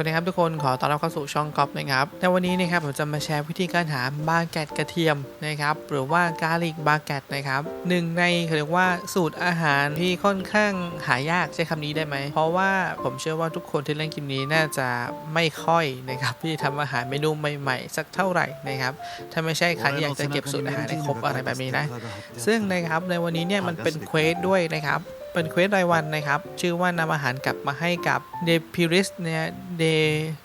วัสดีครับทุกคนขอต้อนรับเข้าสู่ช่องก๊อฟนะครับในวันนี้นะครับผมจะมาแชร์วิธีการหาบาแกตกระเทียมนะครับหรือว่ากาลิกบาแกตนะครับหนึ่งในเขาเรียกว่าสูตรอาหารที่ค่อนข้างหายากใช้คำนี้ได้ไหม เพราะว่าผมเชื่อว่าทุกคนที่เล่นคลิปนี้น่าจะไม่ค่อยนะครับที่ทำอาหารเมนูใหม่ๆ สักเท่าไหร่นะครับถ้าไม่ใช่ใครที่อยากจะเก็บสูตรอาหารให้ครบอะไรแบบนี้นะซึ่งนะครับในวันนี้เนี่ยมันเป็นเควสด้วยนะครับ เป็นเควสรายวันนะครับ ชื่อว่านำอาหารกลับมาให้กับเดพิริสเนี่ยเด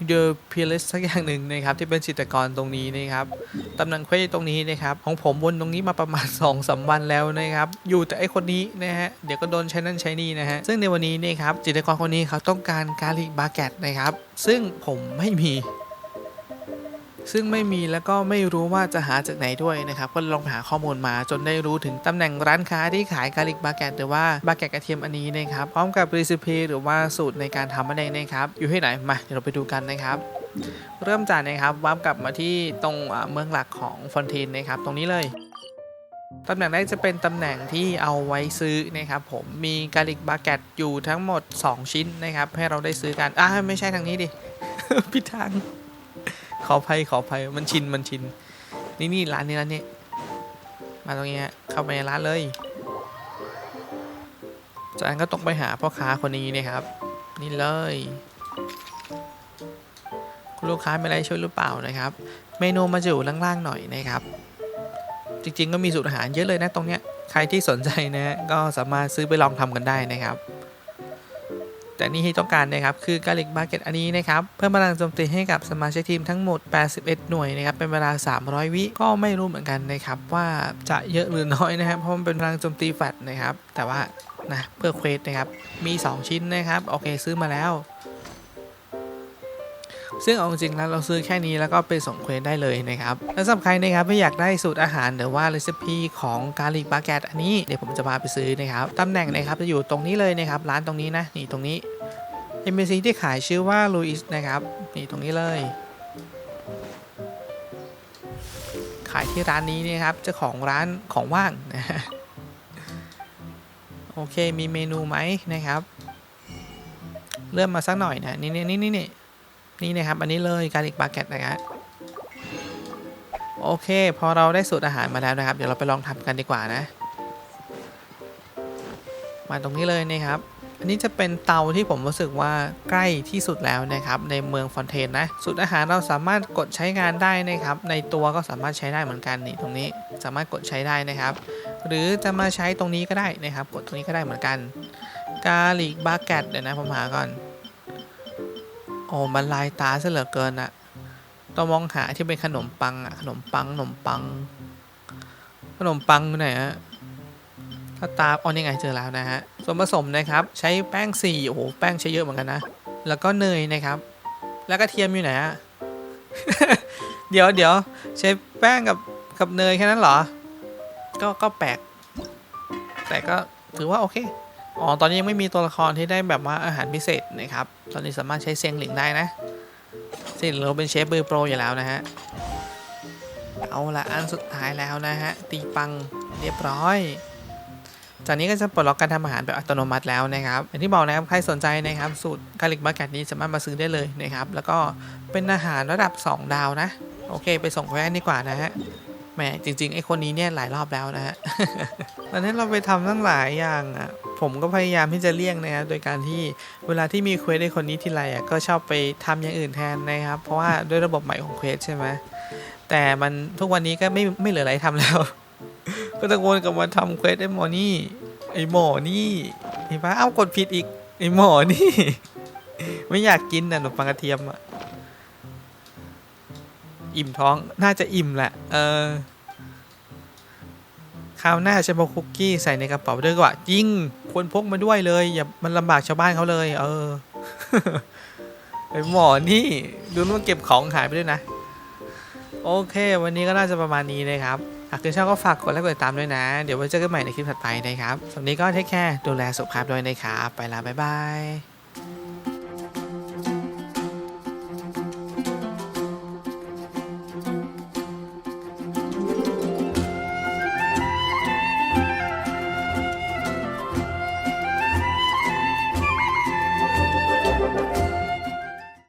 เดพิริสสักอย่างหนึ่งนะครับ ที่เป็นจิตกรตรงนี้นะครับตำแหน่งเควสตรงนี้นะครับ ของผมวนตรงนี้มาประมาณ2อสวันแล้วนะครับ อยู่แต่ไอคนนี้นะฮะเดี๋ยวก็โดนใช้นั่นใช้นี่นะฮะซึ่งในวันนี้นี่ครับจิตกรคนนี้เขาต้องการกาลิกบาแกตนะครับ ซึ่งผมไม่มี ซึ่งไม่มีแล้วก็ไม่รู้ว่าจะหาจากไหนด้วยนะครับ ก็ลองหาข้อมูลมาจนได้รู้ถึงตำแหน่งร้านค้าที่ขายกาลิกบาแกตหรือว่าบาแกตกระเทียมอันนี้นะครับพร้อมกับรีซิปีหรือว่าสูตรในการทำมันเองนะครับอยู่ที่ไหนมาเดี๋ยวเราไปดูกันนะครับเริ่มจากนะครับวับกลับมาที่ตรงเมืองหลักของฟอนเทนนะครับ ตรงนี้เลยตำแหน่งแรกจะเป็นตำแหน่งที่เอาไว้ซื้อนะครับผมมีกาลิกบาแกตอยู่ทั้งหมด 2 ชิ้นนะครับ ให้เราได้ซื้อกันอ่าไม่ใช่ทางนี้ดิ ผิดทาง ขออภัยขออภัยมันชินมันชิน นี่นี่ร้านนี้ร้านนี้ มาตรงนี้ฮะเข้าไปในร้านเลย จากนั้นก็ตกไปหาพ่อค้าคนนี้นะครับ นี่เลย คุณลูกค้าไมีอะไรช่วยหรือเปล่านะครับ เมนูมาจะอยู่ล่างๆหน่อยนะครับ จริงๆก็มีสูตรอาหารเยอะเลยนะตรงเนี้ย ใครที่สนใจนะฮะก็สามารถซื้อไปลองทำกันได้นะครับ แต่นี่ที่ต้องการนะครับคือกาลิกบาเก็ตอันนี้นะครับเพิ่มพลังโจมตีให้กับสมาชิกทีมทั้งหมด 81 หน่วยนะครับเป็นเวลา 300 วิก็ไม่รู้เหมือนกันนะครับว่าจะเยอะหรือน้อยนะครับเพราะมันเป็นพลังโจมตีแฟลตนะครับแต่ว่านะเพื่อเควสนะครับมี 2 ชิ้นนะครับโอเคซื้อมาแล้ว ซึ่งเอาจริงๆแล้วเราซื้อแค่นี้แล้วก็ไปส่งเควสได้เลยนะครับและสำหรับใครนะครับไม่อยากได้สูตรอาหารหรือว่าเรซิปีของกาลิกบาแกตอันนี้เดี๋ยวผมจะพาไปซื้อนะครับตำแหน่งนะครับจะอยู่ตรงนี้เลยนะครับร้านตรงนี้นะนี่ตรงนี้ NPC ที่ขายชื่อว่าลุยส์นะครับนี่ตรงนี้เลย ขายที่ร้านนี้นะครับเจ้าของร้านของว่างนะโอเคมีเมนูไหมนะครับเริ่มมาสักหน่อยนะนี่นี่นี่นี่ นี่นะครับ อันนี้เลยการิกบาเก็ตนะครับโอเค พอเราได้สูตรอาหารมาแล้วนะครับ เดี๋ยวเราไปลองทำกันดีกว่านะ มาตรงนี้เลยนะครับ อันนี้จะเป็นเตาที่ผมรู้สึกว่าใกล้ที่สุดแล้วนะครับ ในเมืองฟอนเทนนะสูตรอาหารเราสามารถกดใช้งานได้นะครับ ในตัวก็สามารถใช้ได้เหมือนกันนี่ตรงนี้สามารถกดใช้ได้นะครับ หรือจะมาใช้ตรงนี้ก็ได้นะครับ กดตรงนี้ก็ได้เหมือนกันกาลิกบาเกตเดี๋ยวนะผมหาก่อน โอ้มันลายตาซะเหลือเกินอะต้องมองหาที่เป็นขนมปังอะขนมปัง ขนมปัง ขนมปังอยู่ไหนอะถ้าตาอ๋อนี่ไงเจอแล้วนะฮะ ส่วนผสมนะครับ ใช้แป้งสี่โอ้โห แป้งใช้เยอะเหมือนกันนะ แล้วก็เนยนะครับ แล้วก็เทียมอยู่ไหนอะเดี๋ยวเดี๋ยวใช้แป้งกับกับเนยแค่นั้นเหรอ ก็ก็แปลก แต่ก็ถือว่าโอเค อ๋อ ตอนนี้ยังไม่มีตัวละครที่ได้แบบว่าอาหารพิเศษนะครับ ตอนนี้สามารถใช้เซียงหลิงได้นะเซียงหลิงเราเป็นเชฟเบอร์โปรอยู่แล้วนะฮะ เอาละอันสุดท้ายแล้วนะฮะ ตีปังเรียบร้อย จากนี้ก็จะปลดล็อกการทำอาหารแบบอัตโนมัติแล้วนะครับ อย่างที่บอกนะครับ ใครสนใจนะครับ สูตรกาลิกบาแกตนี้สามารถมาซื้อได้เลยนะครับ แล้วก็เป็นอาหารระดับ 2 ดาวนะ โอเค ไปส่งแว่นดีกว่านะฮะแหมจริงๆไอคนนี้เนี่ยหลายรอบแล้วนะฮะตอนนี้เราไปทำตั้งหลายอย่างอะ ผมก็พยายามที่จะเลี่ยงนะครับ โดยการที่เวลาที่มีเควสไอคนนี้ทีไรอะก็ชอบไปทำอย่างอื่นแทนนะครับ เพราะว่าด้วยระบบใหม่ของเควสใช่ไหมแต่มันทุกวันนี้ก็ไม่ไม่เหลืออะไรทำแล้ว ก็ตะโกนกลับมาทำเควสไอ้หมอนี่ไอ้หมอนี่เห็นปะเอ้ากดผิดอีกไอ้หมอนี่ ไม่อยากกินน่ะขนมปังกระเทียมอะอิ่มท้องน่าจะอิ่มแหละ เออ ราวหน้าจะพกคุกกี้ใส่ในกระเป๋าด้วยดีกว่าจริงควรพกมาด้วยเลย อย่ามันลำบากชาวบ้านเขาเลย เออไอหมอนี่ดูนู่นเก็บของหายไปด้วยนะ โอเค วันนี้ก็น่าจะประมาณนี้นะครับหากคุณชอบก็ฝากกดไลค์กดติดตามด้วยนะ เดี๋ยวไว้เจอกันใหม่ในคลิปถัดไปนะครับสำหรับนี้ก็เทคแคร์ดูแลสุขภาพด้วยนะครับ ไปละบ๊ายบาย